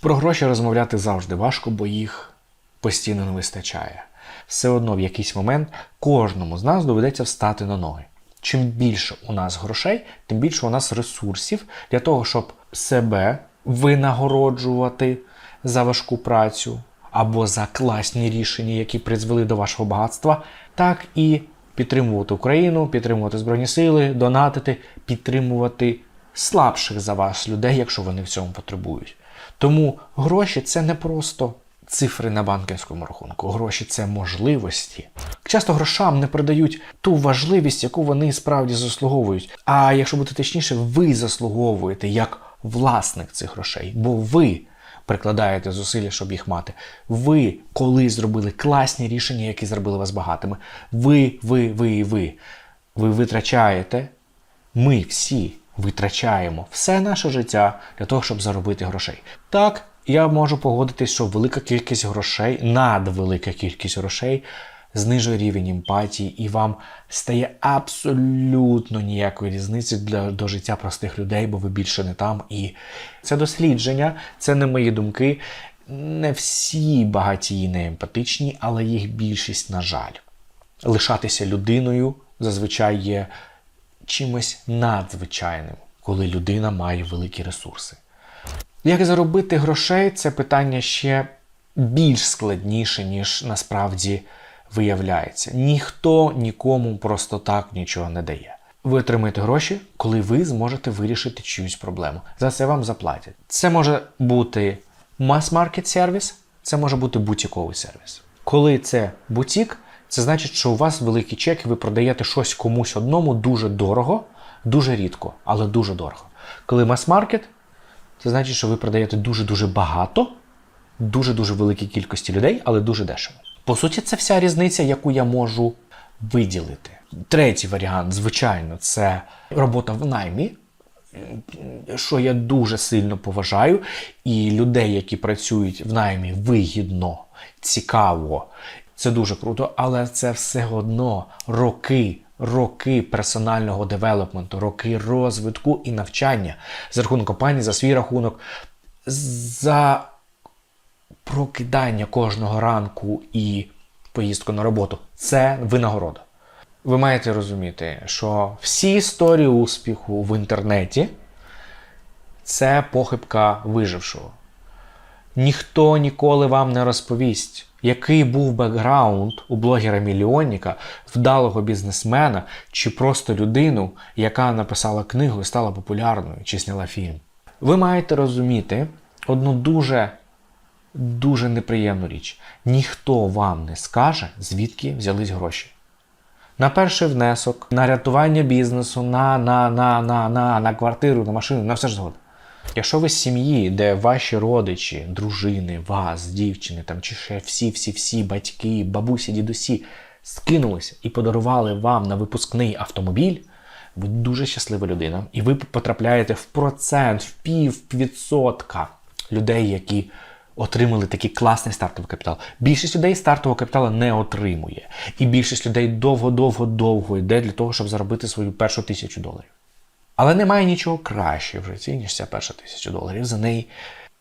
Про гроші розмовляти завжди важко, бо їх постійно не вистачає. Все одно в якийсь момент кожному з нас доведеться встати на ноги. Чим більше у нас грошей, тим більше у нас ресурсів для того, щоб себе винагороджувати за важку працю або за класні рішення, які призвели до вашого багатства, так і підтримувати Україну, підтримувати Збройні Сили, донатити, підтримувати слабших за вас людей, якщо вони в цьому потребують. Тому гроші це не просто цифри на банківському рахунку. Гроші це можливості. Часто грошам не придають ту важливість, яку вони справді заслуговують. А якщо бути точніше, ви заслуговуєте як власник цих грошей, бо ви прикладаєте зусилля, щоб їх мати. Ви колись зробили класні рішення, які зробили вас багатими. Ви, ви, ви і ви. Ви витрачаєте ми всі витрачаємо все наше життя для того, щоб заробити грошей. Так, я можу погодитись, що велика кількість грошей, надвелика кількість грошей знижує рівень емпатії, і вам стає абсолютно ніякої різниці для, до життя простих людей, бо ви більше не там. І це дослідження, це не мої думки. Не всі багатії не емпатичні, але їх більшість, на жаль. Лишатися людиною зазвичай є чимось надзвичайним, коли людина має великі ресурси. Як заробити грошей це питання ще більш складніше, ніж насправді виявляється. Ніхто нікому просто так нічого не дає. Ви отримаєте гроші, коли ви зможете вирішити чиюсь проблему. За це вам заплатять. Це може бути мас-маркет сервіс, це може бути бутіковий сервіс. Коли це бутік, це значить, що у вас великий чек, ви продаєте щось комусь одному дуже дорого, дуже рідко, але дуже дорого. Коли мас-маркет, це значить, що ви продаєте дуже-дуже багато, дуже-дуже великій кількості людей, але дуже дешево. По суті, це вся різниця, яку я можу виділити. Третій варіант, звичайно, це робота в наймі, що я дуже сильно поважаю, і людей, які працюють в наймі вигідно, цікаво, це дуже круто, але це все одно роки, роки персонального девелопменту, роки розвитку і навчання за рахунок компанії, за свій рахунок, за прокидання кожного ранку і поїздку на роботу це винагорода. Ви маєте розуміти, що всі історії успіху в інтернеті це похибка вижившого. Ніхто ніколи вам не розповість, який був бекграунд у блогера-мільйонника, вдалого бізнесмена чи просто людину, яка написала книгу і стала популярною чи зняла фільм. Ви маєте розуміти одну дуже дуже неприємну річ. Ніхто вам не скаже, звідки взялись гроші. На перший внесок, на рятування бізнесу, на, на, на, на, на, на квартиру, на машину, на все ж згодом. Якщо ви з сім'ї, де ваші родичі, дружини, вас, дівчини, там, чи ще всі-всі-всі батьки, бабусі, дідусі скинулися і подарували вам на випускний автомобіль, ви дуже щаслива людина. І ви потрапляєте в процент, в пів відсотка людей, які отримали такий класний стартовий капітал. Більшість людей стартового капіталу не отримує. І більшість людей довго-довго-довго йде для того, щоб заробити свою першу тисячу доларів. Але немає нічого краще в житті, ніж ця перша тисяча доларів. За неї,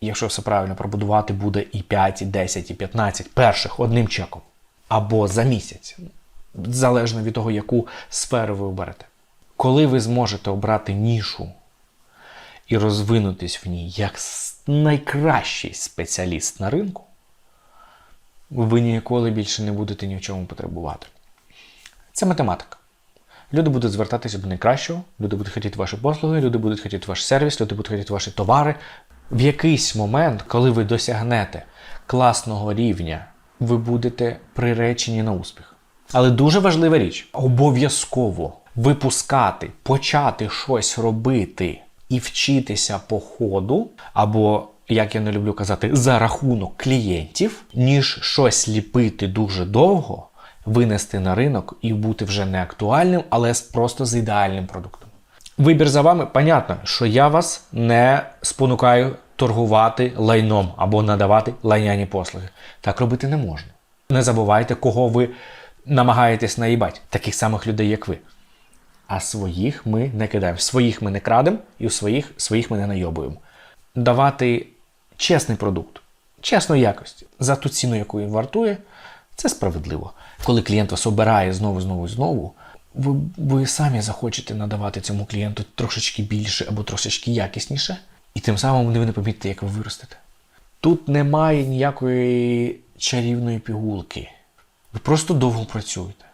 якщо все правильно пробудувати, буде і 5, і 10, і 15 перших одним чеком. Або за місяць, залежно від того, яку сферу ви оберете. Коли ви зможете обрати нішу і розвинутись в ній як найкращий спеціаліст на ринку, ви ніколи більше не будете ні в чому потребувати. Це математика. Люди будуть звертатися до найкращого, люди будуть хотіти ваші послуги, люди будуть хотіти ваш сервіс, люди будуть хотіти ваші товари. В якийсь момент, коли ви досягнете класного рівня, ви будете приречені на успіх. Але дуже важлива річ: обов'язково випускати, почати щось робити і вчитися по ходу, або, як я не люблю казати, за рахунок клієнтів, ніж щось ліпити дуже довго винести на ринок і бути вже не актуальним, але просто з ідеальним продуктом. Вибір за вами, понятно, що я вас не спонукаю торгувати лайном або надавати лайняні послуги. Так робити не можна. Не забувайте, кого ви намагаєтесь наїбати, таких самих людей, як ви. А своїх ми не кидаємо. Своїх ми не крадемо, і у своїх своїх ми не найобуємо. Давати чесний продукт, чесної якості, за ту ціну, яку він вартує, це справедливо. Коли клієнт вас обирає знову, знову знову, ви, ви самі захочете надавати цьому клієнту трошечки більше або трошечки якісніше, і тим самим ви не помітите, як ви виростете. Тут немає ніякої чарівної пігулки. Ви просто довго працюєте.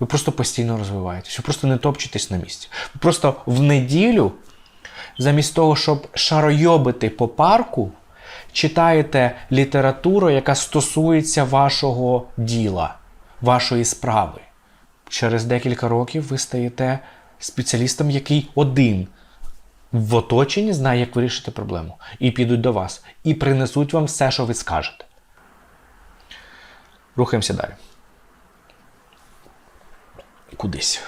Ви просто постійно розвиваєтесь, ви просто не топчетесь на місці. Ви просто в неділю, замість того, щоб шаройобити по парку, читаєте літературу, яка стосується вашого діла, вашої справи. Через декілька років ви стаєте спеціалістом, який один в оточенні знає, як вирішити проблему. І підуть до вас, і принесуть вам все, що ви скажете. Рухаємося далі. Кудись.